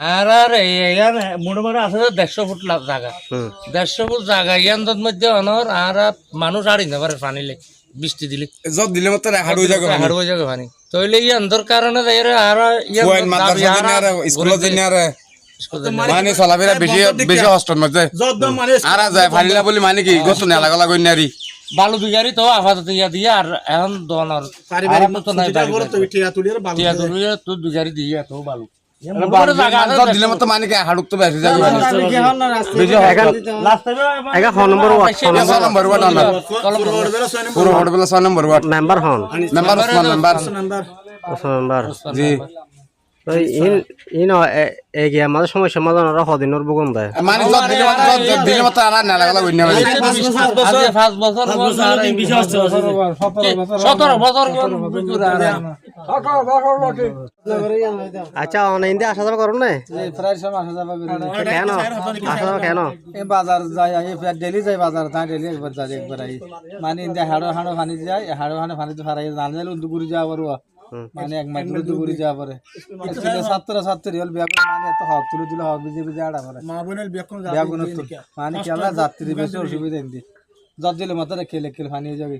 আর আর ইয়ান মোটামুটি আছে দেড়শো ফুট লা- জায়গা। দেড়শো ফুট জায়গা ইয়ান মধ্যে অনর আর আর মানুষ আড়ি না পারে পানিলে বৃষ্টি দিলে। যত দিলে মতো হাড়ু যাবে হাড় হয়ে যাবে পানি। তইলে ই অন্ধর কারণে আর ইয়ান মাদ্রাসা দিনে আর স্কুলের দিনে আর। মানে চলাফেরা বেশি বেশি কষ্টের মধ্যে। আর যায় ফালিলা বলি মানে কি গত নেলা গলা নারি বালু দুগারি তো আপাতত ইয়া দিয়ে আর এখন দোকানোর পারিবারিক তো নাই ছুটিটা করে তো টিয়া তুলির বালু টিয়া তুলিয়ে তো দুগারি দিয়ে তো বালু। মানে মেম্বার হন মেম্বার মেম্বার মেম্বার জি। ইন ইন এগিয়ে আমাদের সমস্যা সমাধান ওরা সদিনের বুগন দেয় মানে যত যত মতো আর আজকে বছর বছর আচ্ছা অনলাইন দিয়ে আসা যাওয়া করুন না কেন? আসা যাওয়া কেন? এই বাজার যাই আই ডেলি যাই বাজার তাই ডেলি একবার যাই একবার আই। মানে ইন্দা হাড়ো হাড়ো ফানি যায় হাড়ো হাড়ো ফানি তো ফারাই জানলে যাওয়া মানে এক মাইল উদ্দুগুরি যাওয়া পারে। ছেলে ছাত্র ছাত্রী হল বিয়া করে মানে এত হাত তুলে দিলে হবে যে বিজে আড়া পারে মা বোনের বেকন বিয়া কোনো তো মানে কেলা যাত্রী বেশি অসুবিধা যত দিলে মাত্র খেলে খেলে ফানি হয়ে যাবে